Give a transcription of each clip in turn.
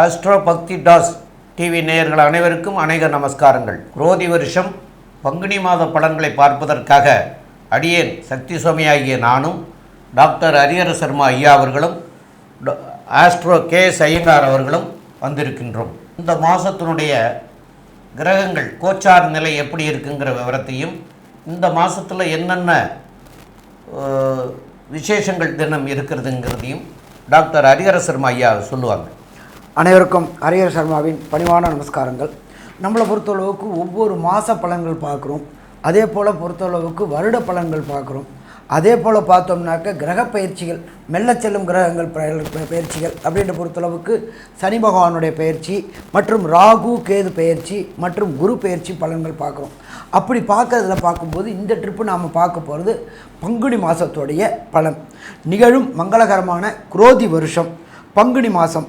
Astro பக்தி toss TV நேயர்கள் அனைவருக்கும் அநேக நமஸ்காரங்கள். குரோதி வருஷம் பங்குனி மாத பலன்களை பார்ப்பதற்காக அடியேன் சக்தி சுவாமி ஆகிய நானும் டாக்டர் ஹரியர சர்மா ஐயா அவர்களும் ஆஸ்ட்ரோ கே எஸ் ஐயங்கார் அவர்களும் வந்திருக்கின்றோம். இந்த மாதத்தினுடைய கிரகங்கள் கோச்சார் நிலை எப்படி இருக்குங்கிற விவரத்தையும் இந்த மாதத்தில் என்னென்ன விசேஷங்கள் தினம் இருக்கிறதுங்கிறதையும் டாக்டர் ஹரிஹர சர்மா ஐயா சொல்லுவாங்க. அனைவருக்கும் ஹரிஹர சர்மாவின் பணிவான நமஸ்காரங்கள். நம்மளை பொறுத்தளவுக்கு ஒவ்வொரு மாத பலன்கள் பார்க்குறோம். அதே போல் பொறுத்தளவுக்கு வருட பலன்கள் பார்க்குறோம். அதே போல் பார்த்தோம்னாக்க கிரக பயிற்சிகள் மெல்ல செல்லும் கிரகங்கள் பயிற்சிகள் அப்படின்ற பொறுத்தளவுக்கு சனி பகவானுடைய பயிற்சி மற்றும் ராகு கேது பயிற்சி மற்றும் குரு பயிற்சி பலன்கள் பார்க்குறோம். அப்படி பார்க்கறதுல பார்க்கும்போது இந்த ட்ரிப்பு நாம் பார்க்க போகிறது பங்குனி மாதத்துடைய பலன். நிகழும் மங்களகரமான குரோதி வருஷம் பங்குனி மாதம்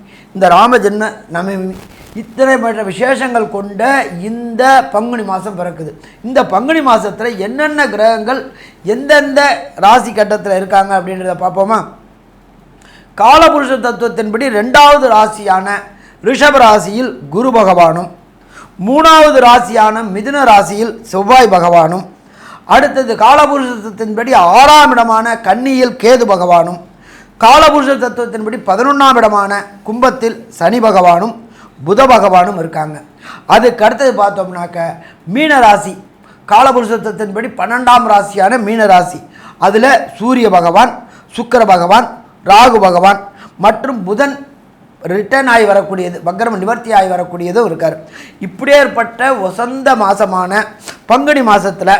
இந்த ராமஜன்ம நம்ம இத்தனை மற்ற விசேஷங்கள் கொண்ட இந்த பங்குனி மாதம் பிறக்குது. இந்த பங்குனி மாதத்தில் என்னென்ன கிரகங்கள் எந்தெந்த ராசி கட்டத்தில் இருக்காங்க அப்படின்றத பார்ப்போமா? காலபுருஷ தத்துவத்தின்படி ரெண்டாவது ராசியான ரிஷப ராசியில் குரு பகவானும் மூணாவது ராசியான மிதுன ராசியில் செவ்வாய் பகவானும் அடுத்தது காலபுருஷத்தின்படி ஆறாம் இடமான கன்னியில் கேது பகவானும் காலபுருஷ தத்துவத்தின்படி பதினொன்றாம் இடமான கும்பத்தில் சனி பகவானும் புத பகவானும் இருக்காங்க. அதுக்கு அடுத்தது பார்த்தோம்னாக்க மீன ராசி. காலபுருஷ தத்துவத்தின்படி பன்னெண்டாம் ராசியான மீன ராசி. அதில் சூரிய பகவான் சுக்கர பகவான் ராகு பகவான் மற்றும் புதன் ரிட்டர்ன் ஆகி வரக்கூடியது வக்ரம் நிவர்த்தி ஆகி வரக்கூடியதும் இருக்கார். இப்படியேற்பட்ட வசந்த மாதமான பங்குனி மாதத்தில்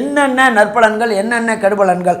என்னென்ன நற்பலன்கள் என்னென்ன கெடுபலன்கள்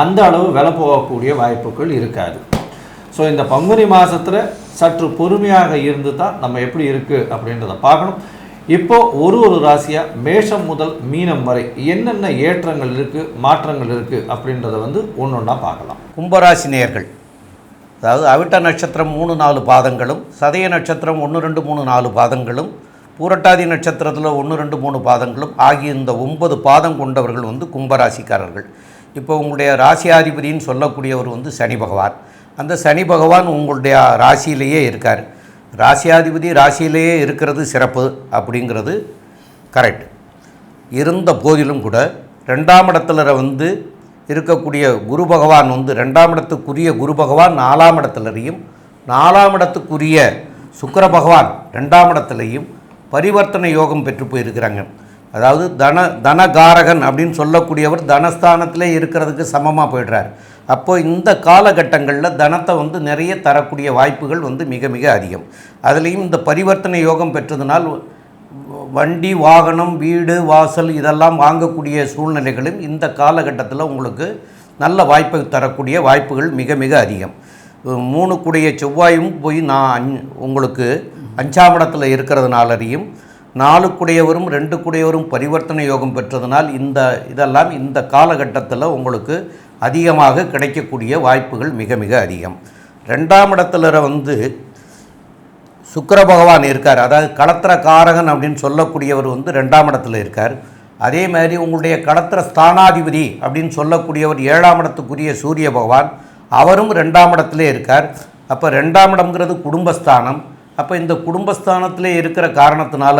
அந்த அளவு விலை போகக்கூடிய வாய்ப்புகள் இருக்காது. ஸோ இந்த பங்குனி மாதத்தில் சற்று பொறுமையாக இருந்து தான் நம்ம எப்படி இருக்குது அப்படின்றத பார்க்கணும். இப்போ ஒரு ஒரு ராசியாக மேஷம் முதல் மீனம் வரை என்னென்ன ஏற்றங்கள் இருக்குது மாற்றங்கள் இருக்குது அப்படின்றத வந்து ஒன்று ஒன்றா பார்க்கலாம். கும்பராசி நேயர்கள் அதாவது அவிட்ட நட்சத்திரம் மூணு நாலு பாதங்களும் சதய நட்சத்திரம் ஒன்று ரெண்டு மூணு நாலு பாதங்களும் பூரட்டாதி நட்சத்திரத்தில் ஒன்று ரெண்டு மூணு பாதங்களும் ஆகிய இந்த ஒன்பது பாதம் கொண்டவர்கள் வந்து கும்பராசிக்காரர்கள். இப்போ உங்களுடைய ராசியாதிபதினு சொல்லக்கூடியவர் வந்து சனி பகவான். அந்த சனி பகவான் உங்களுடைய ராசியிலேயே இருக்கார். ராசியாதிபதி ராசியிலேயே இருக்கிறது சிறப்பு அப்படிங்கிறது கரெக்ட். இருந்த போதிலும் கூட ரெண்டாம் இடத்துல வந்து இருக்கக்கூடிய குரு பகவான் வந்து ரெண்டாம் இடத்துக்குரிய குரு பகவான் நாலாம் இடத்துலரையும் நாலாம் இடத்துக்குரிய சுக்கர பகவான் ரெண்டாம் இடத்துலையும் பரிவர்த்தனை யோகம் பெற்று போயிருக்கிறாங்க. அதாவது தன தனகாரகன் அப்படின்னு சொல்லக்கூடியவர் தனஸ்தானத்திலே இருக்கிறதுக்கு சமமாக போயிடுறார். அப்போது இந்த காலகட்டங்களில் தனத்தை வந்து நிறைய தரக்கூடிய வாய்ப்புகள் வந்து மிக மிக அதிகம். அதுலேயும் இந்த பரிவர்த்தனை யோகம் பெற்றதுனால் வண்டி வாகனம் வீடு வாசல் இதெல்லாம் வாங்கக்கூடிய சூழ்நிலைகளும் இந்த காலகட்டத்தில் உங்களுக்கு நல்ல வாய்ப்பை தரக்கூடிய வாய்ப்புகள் மிக மிக அதிகம். மூணு கூடிய செவ்வாயும் போய் நான் உங்களுக்கு அஞ்சாம் இடத்துல இருக்கிறதுனாலரையும் நாலுக்குடையவரும் ரெண்டு குடையவரும் பரிவர்த்தனை யோகம் பெற்றதனால் இந்த இதெல்லாம் இந்த காலகட்டத்தில் உங்களுக்கு அதிகமாக கிடைக்கக்கூடிய வாய்ப்புகள் மிக மிக அதிகம். ரெண்டாம் இடத்துல வந்து சுக்கர பகவான் இருக்கார். அதாவது களத்திர காரகன் அப்படின்னு சொல்லக்கூடியவர் வந்து ரெண்டாம் இடத்துல இருக்கார். அதே மாதிரி உங்களுடைய களத்திர ஸ்தானாதிபதி அப்படின்னு சொல்லக்கூடியவர் ஏழாம் இடத்துக்குரிய சூரிய பகவான். அவரும் ரெண்டாம் இடத்திலே இருக்கார். அப்போ ரெண்டாம் இடம்ங்கிறது குடும்பஸ்தானம். அப்போ இந்த குடும்பஸ்தானத்திலே இருக்கிற காரணத்தினால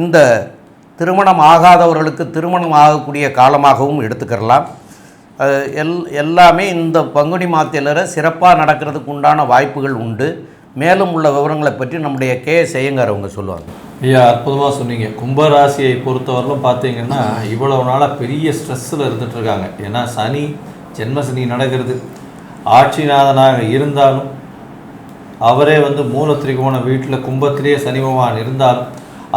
இந்த திருமணம் ஆகாதவர்களுக்கு திருமணம் ஆகக்கூடிய காலமாகவும் எடுத்துக்கிறலாம் எல் எல்லாமே இந்த பங்குனி மாத்திலரை சிறப்பாக நடக்கிறதுக்கு உண்டான வாய்ப்புகள் உண்டு. மேலும் உள்ள விவரங்களை பற்றி நம்முடைய கே செய்யங்கார் அவங்க சொல்லுவாங்க. ஐயா அற்புதமாக சொன்னீங்க. கும்பராசியை பொறுத்தவரையிலும் பார்த்தீங்கன்னா இவ்வளவு நாளாக பெரிய ஸ்ட்ரெஸ்ஸில் இருந்துகிட்ருக்காங்க ஏன்னா சனி ஜென்ம சனி நடக்கிறது. ஆட்சிநாதனாக இருந்தாலும் அவரே வந்து மூல திரிகோண வீட்டில் கும்பத்திலேயே சனி பகவான் இருந்தாலும்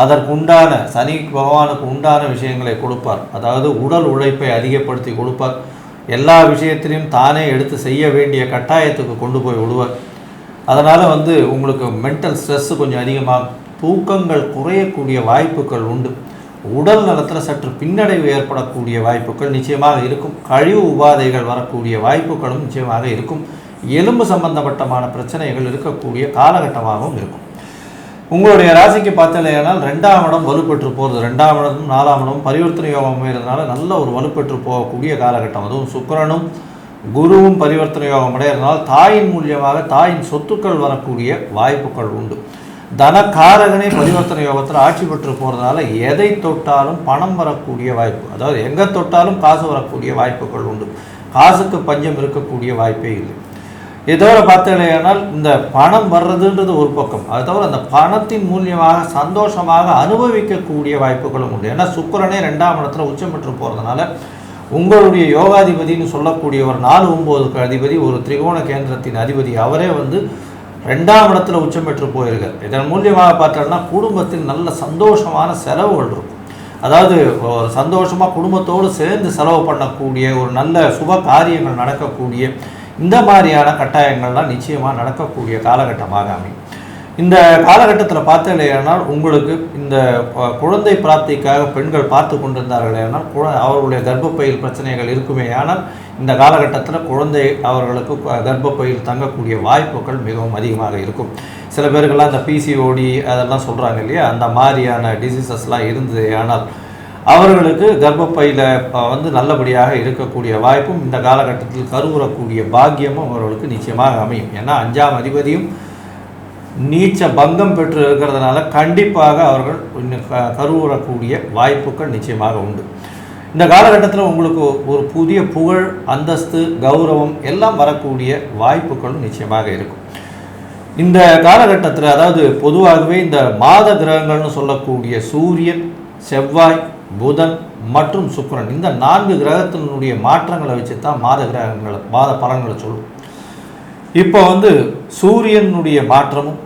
அதற்கு உண்டான சனி பகவானுக்கு உண்டான விஷயங்களை கொடுப்பார். அதாவது உடல் உழைப்பை அதிகப்படுத்தி கொடுப்பார். எல்லா விஷயத்திலையும் தானே எடுத்து செய்ய வேண்டிய கட்டாயத்துக்கு கொண்டு போய் விடுவார். அதனால் வந்து உங்களுக்கு மென்டல் ஸ்ட்ரெஸ்ஸு கொஞ்சம் அதிகமாகும். தூக்கங்கள் குறையக்கூடிய வாய்ப்புகள் உண்டு. உடல் நலத்தில் சற்று பின்னடைவு ஏற்படக்கூடிய வாய்ப்புகள் நிச்சயமாக இருக்கும். கழிவு உபாதைகள் வரக்கூடிய வாய்ப்புகளும் நிச்சயமாக இருக்கும். எலும்பு சம்பந்தப்பட்டமான பிரச்சனைகள் இருக்கக்கூடிய காலகட்டமாகவும் இருக்கும். உங்களுடைய ராசிக்கு பார்த்தலையானால் ரெண்டாம் இடம் வலுப்பெற்று போகிறது ரெண்டாம் இடம் நாலாம் இடம் பரிவர்த்தனை யோகம் அமைகிறதுனால நல்ல ஒரு வலுப்பெற்று போகக்கூடிய காலகட்டம். அதுவும் சுக்கிரனும் குருவும் பரிவர்த்தனை யோகம் அடைகிறதுனால தாயின் மூலியமாக தாயின் சொத்துக்கள் வரக்கூடிய வாய்ப்புகள் உண்டு. தனக்காரகனே பரிவர்த்தனை யோகத்தில் ஆட்சி பெற்று போகிறதுனால எதை தொட்டாலும் பணம் வரக்கூடிய வாய்ப்பு அதாவது எங்கே தொட்டாலும் காசு வரக்கூடிய வாய்ப்புகள் உண்டு. காசுக்கு பஞ்சம் இருக்கக்கூடிய வாய்ப்பே இல்லை. இதோட பார்த்தீங்கன்னா இந்த பணம் வர்றதுன்றது ஒரு பக்கம். அது தவிர அந்த பணத்தின் மூலியமாக சந்தோஷமாக அனுபவிக்கக்கூடிய வாய்ப்புகளும் உண்டு. ஏன்னா சுக்கரனே ரெண்டாம் இடத்துல உச்சம் பெற்று போகிறதுனால உங்களுடைய யோகாதிபதினு சொல்லக்கூடிய ஒரு நாலு ஒம்போதுக்கு அதிபதி ஒரு திரிகோண கேந்திரத்தின் அதிபதி அவரே வந்து ரெண்டாம் இடத்துல உச்சம் பெற்று போயிருக்கார். இதன் மூலியமாக பார்த்தோம்னா குடும்பத்தில் நல்ல சந்தோஷமான செலவுகள் இருக்கும். அதாவது ஒரு சந்தோஷமாக குடும்பத்தோடு சேர்ந்து செலவு பண்ணக்கூடிய ஒரு நல்ல சுப காரியங்கள் நடக்கக்கூடிய இந்த மாதிரியான கட்டாயங்கள்லாம் நிச்சயமாக நடக்கக்கூடிய காலகட்டமாக அமையும். இந்த காலகட்டத்தில் பார்த்தீங்களேனால் உங்களுக்கு இந்த குழந்தை பிராப்திக்காக பெண்கள் பார்த்து கொண்டிருந்தார்களேனால் குழ அவர்களுடைய கர்ப்பப்பையில் பிரச்சனைகள் இருக்குமே ஆனால் இந்த காலகட்டத்தில் குழந்தை அவர்களுக்கு கர்ப்பப்பையில் தங்கக்கூடிய வாய்ப்புகள் மிகவும் அதிகமாக இருக்கும். சில பேருக்கெல்லாம் இந்த பிசிஓடி அதெல்லாம் சொல்கிறாங்க இல்லையா? அந்த மாதிரியான டிசீசஸ்லாம் இருந்தது ஆனால் அவர்களுக்கு கர்ப்பப்பையில் வந்து நல்லபடியாக இருக்கக்கூடிய வாய்ப்பும் இந்த காலகட்டத்தில் கருவுறக்கூடிய பாக்கியமும் அவர்களுக்கு நிச்சயமாக அமையும். ஏன்னா அஞ்சாம் அதிபதியும் நீச்ச பங்கம் பெற்று இருக்கிறதுனால கண்டிப்பாக அவர்கள் இன்னும் க கருவுறக்கூடிய வாய்ப்புகள் நிச்சயமாக உண்டு. இந்த காலகட்டத்தில் உங்களுக்கு ஒரு புதிய புகழ் அந்தஸ்து கௌரவம் எல்லாம் வரக்கூடிய வாய்ப்புகளும் நிச்சயமாக இருக்கும். இந்த காலகட்டத்தில் அதாவது பொதுவாகவே இந்த மாத கிரகங்கள்னு சொல்லக்கூடிய சூரியன் செவ்வாய் புதன் மற்றும் சுக்கரன் இந்த நான்கு கிரகத்தினுடைய மாற்றங்களை வச்சு தான் மாத கிரகங்களை மாத பலன்களை சொல்லும். இப்போ வந்து சூரியனுடைய மாற்றமும்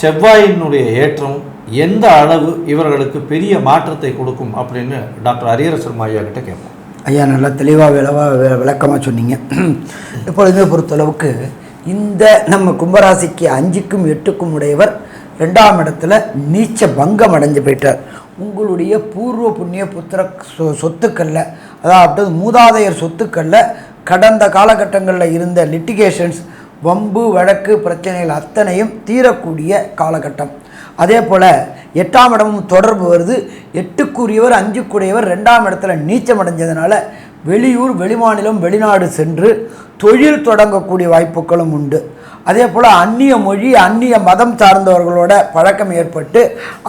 செவ்வாயினுடைய ஏற்றமும் எந்த அளவு இவர்களுக்கு பெரிய மாற்றத்தை கொடுக்கும் அப்படின்னு டாக்டர் ஹரியர சர்மா ஐயா கிட்ட கேட்போம். ஐயா நல்லா தெளிவாக விளவாக விளக்கமாக சொன்னீங்க. இப்பொழுதுமே பொறுத்தளவுக்கு இந்த நம்ம கும்பராசிக்கு அஞ்சுக்கும் எட்டுக்கும் உடையவர் ரெண்டாம் இடத்துல நீச்ச பங்கம் அடைஞ்சு போயிட்டார். உங்களுடைய பூர்வ புண்ணிய புத்திர சொ சொத்துக்களில் அதாவது மூதாதையர் சொத்துக்களில் கடந்த காலகட்டங்களில் இருந்த லிட்டிகேஷன்ஸ் வம்பு வழக்கு பிரச்சனைகள் அத்தனையும் தீரக்கூடிய காலகட்டம். அதே போல் எட்டாம் இடமும் தொடர்பு வருது. எட்டுக்குரியவர் அஞ்சுக்குரியவர் ரெண்டாம் இடத்துல நீச்சம் அடைஞ்சதுனால வெளியூர் வெளிமாநிலம் வெளிநாடு சென்று தொழில் தொடங்கக்கூடிய வாய்ப்புகளும் உண்டு. அதே போல் அந்நிய மொழி அந்நிய மதம் சார்ந்தவர்களோட பழக்கம் ஏற்பட்டு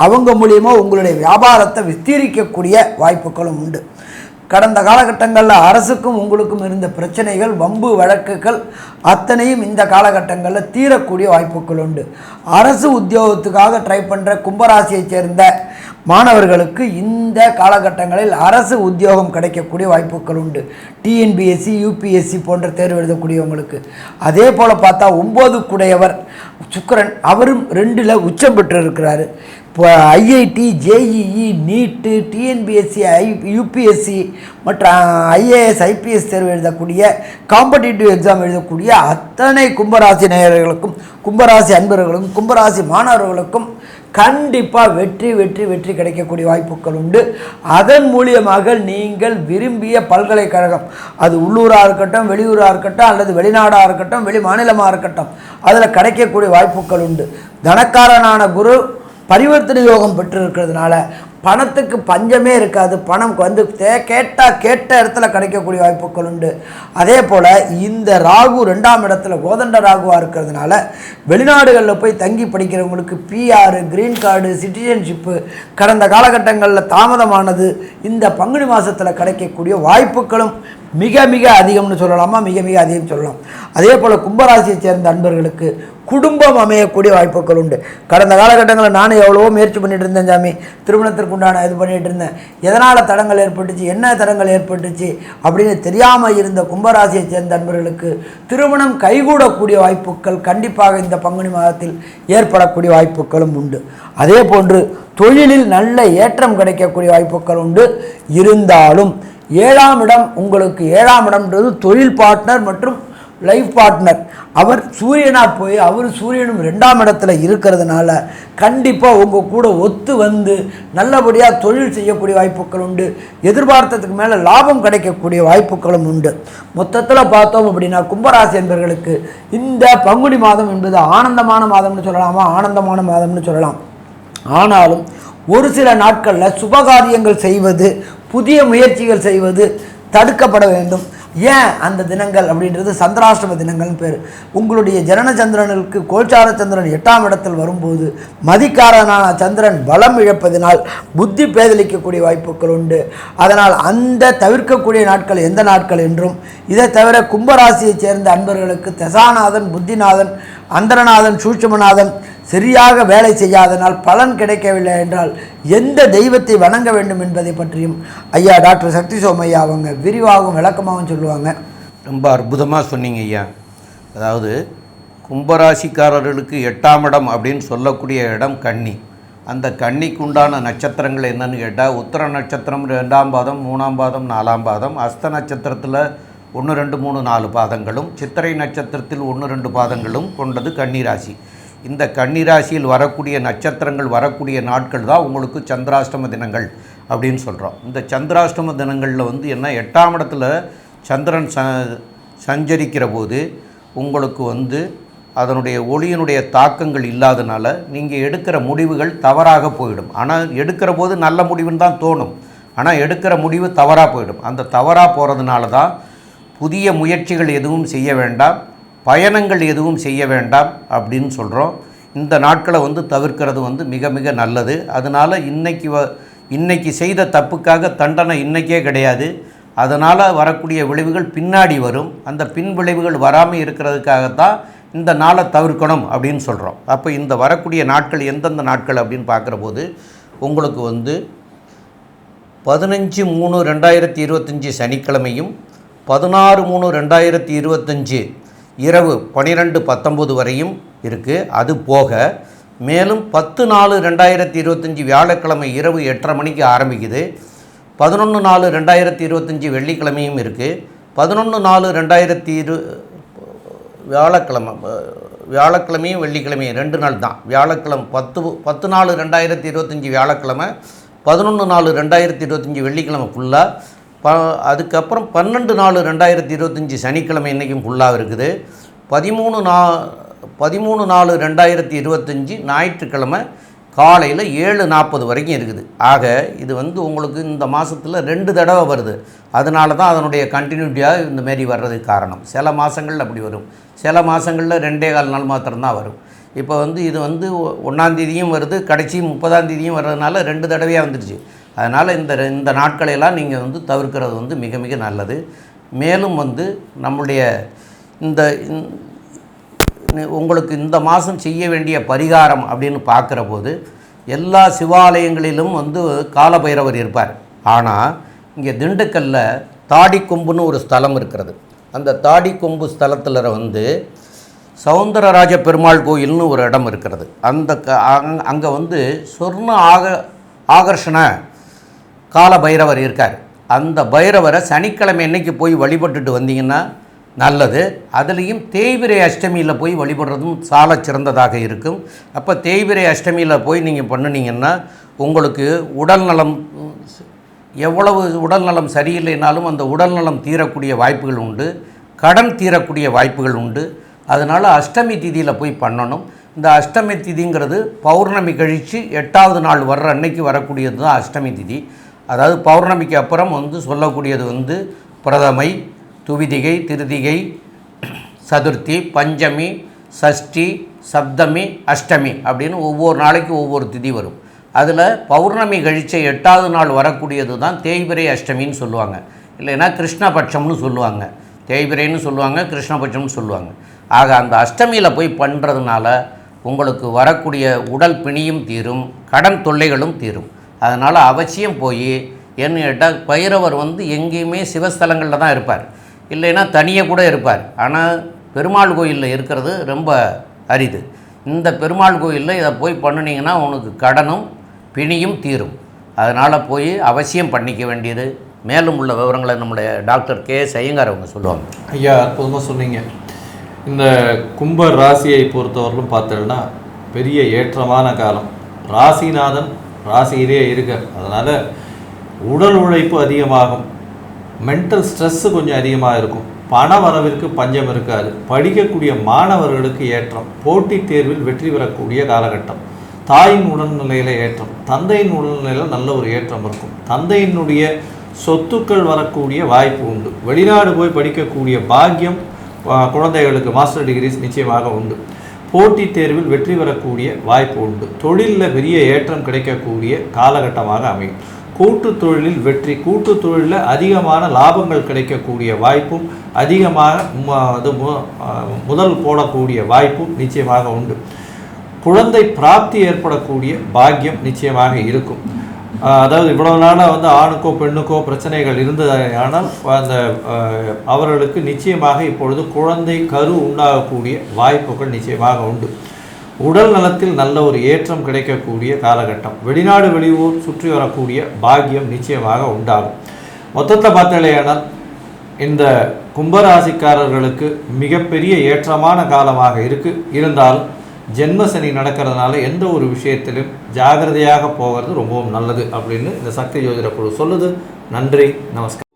அவங்க மூலியமாக உங்களுடைய வியாபாரத்தை விஸ்தீரிக்கக்கூடிய வாய்ப்புகளும் உண்டு. கடந்த காலகட்டங்களில் அரசுக்கும் உங்களுக்கும் இருந்த பிரச்சனைகள் வம்பு வழக்குகள் அத்தனையும் இந்த காலகட்டங்களில் தீரக்கூடிய வாய்ப்புகள் உண்டு. அரசு உத்தியோகத்துக்காக ட்ரை பண்ணுற கும்பராசியைச் சேர்ந்த மாணவர்களுக்கு இந்த காலகட்டங்களில் அரசு உத்தியோகம் கிடைக்கக்கூடிய வாய்ப்புகள் உண்டு. டிஎன்பிஎஸ்சி யூபிஎஸ்சி போன்ற தேர்வு எழுதக்கூடியவங்களுக்கு. அதே போல் பார்த்தா ஒம்பது குடையவர் சுக்கிரன் அவரும் ரெண்டில் உச்சம் பெற்று இருக்கிறாரு இப்போ ஐஐடி ஜேஇஇ நீட்டு டிஎன்பிஎஸ்சி ஐ யூபிஎஸ்சி மற்றும் ஐஏஎஸ் ஐபிஎஸ் தேர்வு எழுதக்கூடிய காம்படிட்டிவ் எக்ஸாம் எழுதக்கூடிய அத்தனை கும்பராசி நேயர்களுக்கும் கும்பராசி அன்பர்களுக்கும் கும்பராசி மாணவர்களுக்கும் கண்டிப்பாக வெற்றி வெற்றி வெற்றி கிடைக்கக்கூடிய வாய்ப்புகள் உண்டு. அதன் மூலியமாக நீங்கள் விரும்பிய பல்கலைக்கழகம் அது உள்ளூராக இருக்கட்டும் வெளியூராக இருக்கட்டும் அல்லது வெளிநாடாக இருக்கட்டும் வெளி மாநிலமாக இருக்கட்டும் அதில் கிடைக்கக்கூடிய வாய்ப்புகள் உண்டு. தனக்காரனான குரு பரிவர்த்தனை யோகம் பெற்று இருக்கிறதுனால பணத்துக்கு பஞ்சமே இருக்காது. பணம் வந்து தே கேட்டால் கேட்ட இடத்துல கிடைக்கக்கூடிய வாய்ப்புகள் உண்டு. அதே போல் இந்த ராகு ரெண்டாம் இடத்துல கோதண்ட ராகுவாக இருக்கிறதுனால வெளிநாடுகளில் போய் தங்கி படிக்கிறவங்களுக்கு பிஆர் கிரீன் கார்டு சிட்டிசன்ஷிப்பு கடந்த காலகட்டங்களில் தாமதமானது இந்த பங்குனி மாதத்தில் கிடைக்கக்கூடிய வாய்ப்புகளும் மிக மிக அதிகம்னு சொல்லலாமா? மிக மிக அதிகம் சொல்லலாம். அதே போல் கும்பராசியை சேர்ந்த அன்பர்களுக்கு குடும்பம் அமையக்கூடிய வாய்ப்புகள் உண்டு. கடந்த காலகட்டங்களில் நானும் எவ்வளவோ முயற்சி பண்ணிட்டு இருந்தேன் சாமி. திருமணத்திற்கு உண்டான இது பண்ணிட்டு இருந்தேன். எதனால் தடங்கள் ஏற்பட்டுச்சு? என்ன தடங்கள் ஏற்பட்டுச்சு? அப்படின்னு தெரியாமல் இருந்த கும்பராசியை சேர்ந்த அன்பர்களுக்கு திருமணம் கைகூடக்கூடிய வாய்ப்புகள் கண்டிப்பாக இந்த பங்குனி மாதத்தில் ஏற்படக்கூடிய வாய்ப்புகளும் உண்டு. அதே போன்று தொழிலில் நல்ல ஏற்றம் கிடைக்கக்கூடிய வாய்ப்புகள் உண்டு. இருந்தாலும் ஏழாம் இடம் உங்களுக்கு ஏழாம் இடம்ன்றது தொழில் பார்ட்னர் மற்றும் லைஃப் பார்ட்னர் அவர் சூரியனாக போய் அவர் சூரியனும் ரெண்டாம் இடத்துல இருக்கிறதுனால கண்டிப்பாக உங்கள் கூட ஒத்து வந்து நல்லபடியாக தொழில் செய்யக்கூடிய வாய்ப்புகள் உண்டு. எதிர்பார்த்ததுக்கு மேலே லாபம் கிடைக்கக்கூடிய வாய்ப்புகளும் உண்டு. மொத்தத்தில் பார்த்தோம் அப்படின்னா கும்பராசி என்பர்களுக்கு இந்த பங்குனி மாதம் என்பது ஆனந்தமான மாதம்னு சொல்லலாமா? ஆனந்தமான மாதம்னு சொல்லலாம். ஆனாலும் ஒரு சில நாட்களில் சுபகாரியங்கள் செய்வது புதிய முயற்சிகள் செய்வது தடுக்கப்பட வேண்டும். ஏன் அந்த தினங்கள் அப்படின்றது சந்திராஷ்டம தினங்கள்னு பேர். உங்களுடைய ஜனனச்சந்திரனுக்கு கோச்சார கோல்சார சந்திரன் எட்டாம் இடத்தில் வரும்போது மதிக்காரனான சந்திரன் பலம் இழப்பதினால் புத்தி பேதலிக்கக்கூடிய வாய்ப்புகள் உண்டு. அதனால் அந்த தவிர்க்கக்கூடிய நாட்கள் எந்த நாட்கள் என்றும் இதை தவிர கும்பராசியைச் சேர்ந்த அன்பர்களுக்கு தசாநாதன் புத்திநாதன் அந்தரநாதன் சூட்சமநாதன் சரியாக வேலை செய்யாதனால் பலன் கிடைக்கவில்லை என்றால் எந்த தெய்வத்தை வணங்க வேண்டும் என்பதை பற்றியும் ஐயா டாக்டர் சக்தி சோமையா அவங்க விரிவாகவும் விளக்கமாகவும் சொல்லுவாங்க. ரொம்ப அற்புதமாக சொன்னீங்க ஐயா. அதாவது கும்பராசிக்காரர்களுக்கு எட்டாம் இடம் அப்படின்னு சொல்லக்கூடிய இடம் கன்னி. அந்த கன்னிக்கு உண்டான நட்சத்திரங்கள் என்னன்னு கேட்டால் உத்தர நட்சத்திரம் ரெண்டாம் பாதம் மூணாம் பாதம் நாலாம் பாதம் அஸ்த நட்சத்திரத்தில் ஒன்று ரெண்டு மூணு நாலு பாதங்களும் சித்திரை நட்சத்திரத்தில் ஒன்று ரெண்டு பாதங்களும் கொண்டது கன்னிராசி இந்த கன்னிராசியில் வரக்கூடிய நட்சத்திரங்கள் வரக்கூடிய நாட்கள் தான் உங்களுக்கு சந்திராஷ்டம தினங்கள் அப்படின்னு சொல்கிறோம் இந்த சந்திராஷ்டம தினங்களில் வந்து என்ன எட்டாம் இடத்துல சந்திரன் ச சஞ்சரிக்கிற போது உங்களுக்கு வந்து அதனுடைய ஒளியினுடைய தாக்கங்கள் இல்லாதனால நீங்கள் எடுக்கிற முடிவுகள் தவறாக போயிடும். ஆனால் எடுக்கிற போது நல்ல முடிவுன்னு தான் தோணும். ஆனால் எடுக்கிற முடிவு தவறாக போயிடும். அந்த தவறாக போகிறதுனால தான் புதிய முயற்சிகள் எதுவும் செய்ய வேண்டாம். பயணங்கள் எதுவும் செய்ய வேண்டாம் அப்படின்னு சொல்கிறோம் இந்த நாட்களை வந்து தவிர்க்கிறது வந்து மிக மிக நல்லது. அதனால் இன்றைக்கி வ இன்றைக்கி செய்த தப்புக்காக தண்டனை இன்றைக்கே கிடையாது. அதனால் வரக்கூடிய விளைவுகள் பின்னாடி வரும். அந்த பின் விளைவுகள் வராமல் இருக்கிறதுக்காகத்தான் இந்த நாளை தவிர்க்கணும் அப்படின்னு சொல்கிறோம் அப்போ இந்த வரக்கூடிய நாட்கள் எந்தெந்த நாட்கள் அப்படின்னு பார்க்குற போது உங்களுக்கு வந்து பதினஞ்சு மூணு ரெண்டாயிரத்தி இருபத்தஞ்சி சனிக்கிழமையும் பதினாறு மூணு ரெண்டாயிரத்தி இருபத்தஞ்சி இரவு பன்னிரெண்டு பத்தொம்போது வரையும் இருக்குது அது போக மேலும் பத்து நாலு ரெண்டாயிரத்தி இருபத்தஞ்சி வியாழக்கிழமை இரவு எட்டரை மணிக்கு ஆரம்பிக்குது. பதினொன்று நாலு ரெண்டாயிரத்தி இருபத்தஞ்சி வெள்ளிக்கிழமையும் இருக்குது பதினொன்று நாலு ரெண்டாயிரத்தி இரு வியாழக்கிழமை வியாழக்கிழமையும் வெள்ளிக்கிழமையும் ரெண்டு நாள் தான். வியாழக்கிழமை பத்து பத்து நாலு ரெண்டாயிரத்தி இருபத்தஞ்சி வியாழக்கிழமை பதினொன்று நாலு ரெண்டாயிரத்தி இருபத்தஞ்சி வெள்ளிக்கிழமை ஃபுல்லாக ப அதுக்கப்புறம் பன்னெண்டு நாலு ரெண்டாயிரத்தி இருபத்தஞ்சி சனிக்கிழமை இன்றைக்கும் ஃபுல்லாக இருக்குது. பதிமூணு நா பதிமூணு நாலு ரெண்டாயிரத்தி இருபத்தஞ்சி ஞாயிற்றுக்கிழமை காலையில் ஏழு நாற்பது வரைக்கும் இருக்குது. ஆக இது வந்து உங்களுக்கு இந்த மாதத்தில் ரெண்டு தடவை வருது. அதனால தான் அதனுடைய கண்டினியூட்டியாக இந்த மாரி வர்றதுக்கு காரணம். சில மாதங்களில் அப்படி வரும். சில மாதங்களில் ரெண்டே கால் நாள் மாத்திரம்தான் வரும். இப்போ வந்து இது வந்து ஒன்றாந்தேதியும் வருது. கடைசி முப்பதாம் தேதியும் வர்றதுனால ரெண்டு தடவையாக வந்துடுச்சு அதனால் இந்த இந்த நாட்களையெல்லாம் நீங்கள் வந்து தவிர்க்கிறது வந்து மிக மிக நல்லது. மேலும் வந்து நம்முடைய இந்த உங்களுக்கு இந்த மாதம் செய்ய வேண்டிய பரிகாரம் அப்படின்னு பார்க்குற போது எல்லா சிவாலயங்களிலும் வந்து காலபைரவர் இருப்பார். ஆனால் இங்கே திண்டுக்கல்ல தாடிக்கொம்புன்னு ஒரு ஸ்தலம் இருக்கிறது. அந்த தாடிக்கொம்பு ஸ்தலத்தில் வந்து சவுந்தரராஜ பெருமாள் கோயில்னு ஒரு இடம் இருக்கிறது. அந்த க அங்கே வந்து சொர்ண ஆக ஆகர்ஷண கால பைரவர் இருக்கார். அந்த பைரவரை சனிக்கிழமை என்னைக்கு போய் வழிபட்டுட்டு வந்தீங்கன்னா நல்லது. அதுலேயும் தேய்பிரை அஷ்டமியில் போய் வழிபடுறதும் சால சிறந்ததாக இருக்கும். அப்போ தேய்பிரை அஷ்டமியில் போய் நீங்கள் பண்ணுனீங்கன்னா உங்களுக்கு உடல் நலம் எவ்வளவு உடல் நலம் சரியில்லைனாலும் அந்த உடல் நலம் தீரக்கூடிய வாய்ப்புகள் உண்டு. கடன் தீரக்கூடிய வாய்ப்புகள் உண்டு. அதனால் அஷ்டமி திதியில் போய் பண்ணணும். இந்த அஷ்டமி திதிங்கிறது பௌர்ணமி கழித்து எட்டாவது நாள் வர்ற அன்னைக்கு வரக்கூடியது தான் அஷ்டமி திதி. அதாவது பௌர்ணமிக்கு அப்புறம் வந்து சொல்லக்கூடியது வந்து பிரதமை துவிதிகை திருதிகை சதுர்த்தி பஞ்சமி சஷ்டி சப்தமி அஷ்டமி அப்படின்னு ஒவ்வொரு நாளைக்கு ஒவ்வொரு திதி வரும். அதில் பௌர்ணமி கழிச்ச எட்டாவது நாள் வரக்கூடியது தான் தேய்பிரை அஷ்டமின்னு சொல்லுவாங்க. இல்லைன்னா கிருஷ்ணபட்சம்னு சொல்லுவாங்க. தேய்பிரைன்னு சொல்லுவாங்க கிருஷ்ணபட்சம்னு சொல்லுவாங்க. ஆக அந்த அஷ்டமியில் போய் பண்ணுறதுனால உங்களுக்கு வரக்கூடிய உடல் பிணியும் தீரும் கடன் தொல்லைகளும் தீரும். அதனால் அவசியம் போய் என்ன கேட்டால் பைரவர் வந்து எங்கேயுமே சிவஸ்தலங்களில் தான் இருப்பார். இல்லைன்னா தனியாக கூட இருப்பார். ஆனால் பெருமாள் கோயிலில் இருக்கிறது ரொம்ப அரிது. இந்த பெருமாள் கோயிலில் இதை போய் பண்ணுனீங்கன்னா உனக்கு கடனும் பிணியும் தீரும். அதனால் போய் அவசியம் பண்ணிக்க வேண்டியது. மேலும் உள்ள விவரங்களை நம்முடைய டாக்டர் கே ஐயங்கார் அவங்க சொல்லுவாங்க. ஐயா அற்புதமாக சொன்னீங்க. இந்த கும்ப ராசியை பொறுத்தவரையிலும் பார்த்தோம்னா பெரிய ஏற்றமான காலம். ராசிநாதன் ராசியிலே இருக்கார் அதனால் உடல் உழைப்பு அதிகமாகும். மென்டல் ஸ்ட்ரெஸ்ஸு கொஞ்சம் அதிகமாக இருக்கும். பண வரவிற்கு பஞ்சம் இருக்காது. படிக்கக்கூடிய மாணவர்களுக்கு ஏற்றம். போட்டித் தேர்வில் வெற்றி பெறக்கூடிய காலகட்டம். தாயின் உடல்நிலையில் ஏற்றம். தந்தையின் உடல்நிலையில் நல்ல ஒரு ஏற்றம் இருக்கும். தந்தையினுடைய சொத்துக்கள் வரக்கூடிய வாய்ப்பு உண்டு. வெளிநாடு போய் படிக்கக்கூடிய பாக்கியம் குழந்தைகளுக்கு மாஸ்டர் டிகிரிஸ் நிச்சயமாக உண்டு. போட்டித் தேர்வில் வெற்றி பெறக்கூடிய வாய்ப்பு உண்டு. தொழிலில் பெரிய ஏற்றம் கிடைக்கக்கூடிய காலகட்டமாக அமையும். கூட்டு தொழிலில் வெற்றி கூட்டு தொழிலில் அதிகமான லாபங்கள் கிடைக்கக்கூடிய வாய்ப்பும் அதிகமாக அது மு- முதல் போடக்கூடிய வாய்ப்பும் நிச்சயமாக உண்டு. குழந்தை பிராப்தி ஏற்படக்கூடிய பாக்கியம் நிச்சயமாக இருக்கும். அதாவது இவ்வளவு நாளாக வந்து ஆணுக்கோ பெண்ணுக்கோ பிரச்சனைகள் இருந்ததானால் அந்த அவர்களுக்கு நிச்சயமாக இப்பொழுது குழந்தை கரு உண்டாகக்கூடிய வாய்ப்புகள் நிச்சயமாக உண்டு. உடல் நலத்தில் நல்ல ஒரு ஏற்றம் கிடைக்கக்கூடிய காலகட்டம். வெளிநாடு வெளியூர் சுற்றி வரக்கூடிய பாக்கியம் நிச்சயமாக உண்டாகும். மொத்தத்தை பார்த்தாலேயானால் இந்த கும்பராசிக்காரர்களுக்கு மிகப்பெரிய ஏற்றமான காலமாக இருக்கு. இருந்தாலும் ஜென்ம சனி நடக்கிறதுனால எந்த ஒரு விஷயத்திலும் ஜாகிரதையாக போகிறது ரொம்பவும் நல்லது அப்படின்னு இந்த சக்தி ஜோதிட குழு சொல்லுது. நன்றி நமஸ்காரம்.